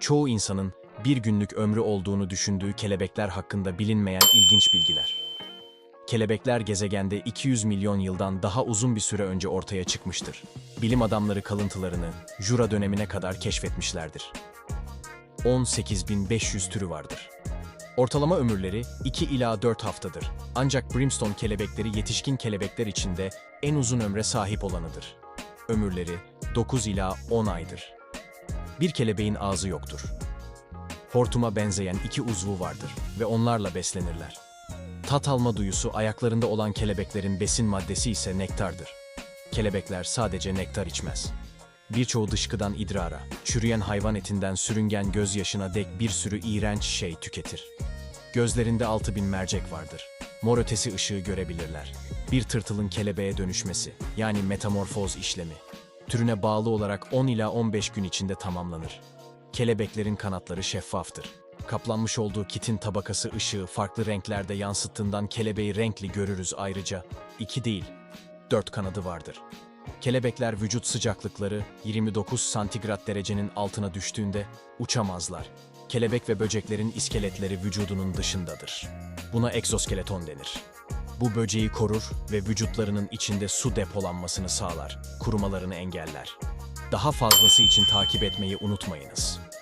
Çoğu insanın bir günlük ömrü olduğunu düşündüğü kelebekler hakkında bilinmeyen ilginç bilgiler. Kelebekler gezegende 200 milyon yıldan daha uzun bir süre önce ortaya çıkmıştır. Bilim adamları kalıntılarını Jura dönemine kadar keşfetmişlerdir. 18.500 türü vardır. Ortalama ömürleri 2 ila 4 haftadır. Ancak brimstone kelebekleri yetişkin kelebekler içinde en uzun ömre sahip olanıdır. Ömürleri 9 ila 10 aydır. Bir kelebeğin ağzı yoktur. Hortuma benzeyen iki uzvu vardır ve onlarla beslenirler. Tat alma duyusu ayaklarında olan kelebeklerin besin maddesi ise nektardır. Kelebekler sadece nektar içmez. Birçoğu dışkıdan idrara, çürüyen hayvan etinden sürüngen gözyaşına dek bir sürü iğrenç şey tüketir. Gözlerinde altı bin mercek vardır. Mor ötesi ışığı görebilirler. Bir tırtılın kelebeğe dönüşmesi, yani metamorfoz işlemi, türüne bağlı olarak 10 ila 15 gün içinde tamamlanır. Kelebeklerin kanatları şeffaftır. Kaplanmış olduğu kitin tabakası ışığı farklı renklerde yansıttığından kelebeği renkli görürüz ayrıca. iki değil, dört kanadı vardır. Kelebekler vücut sıcaklıkları 29 santigrat derecenin altına düştüğünde uçamazlar. Kelebek ve böceklerin iskeletleri vücudunun dışındadır. Buna egzoskeleton denir. Bu böceği korur ve vücutlarının içinde su depolanmasını sağlar, kurumalarını engeller. Daha fazlası için takip etmeyi unutmayınız.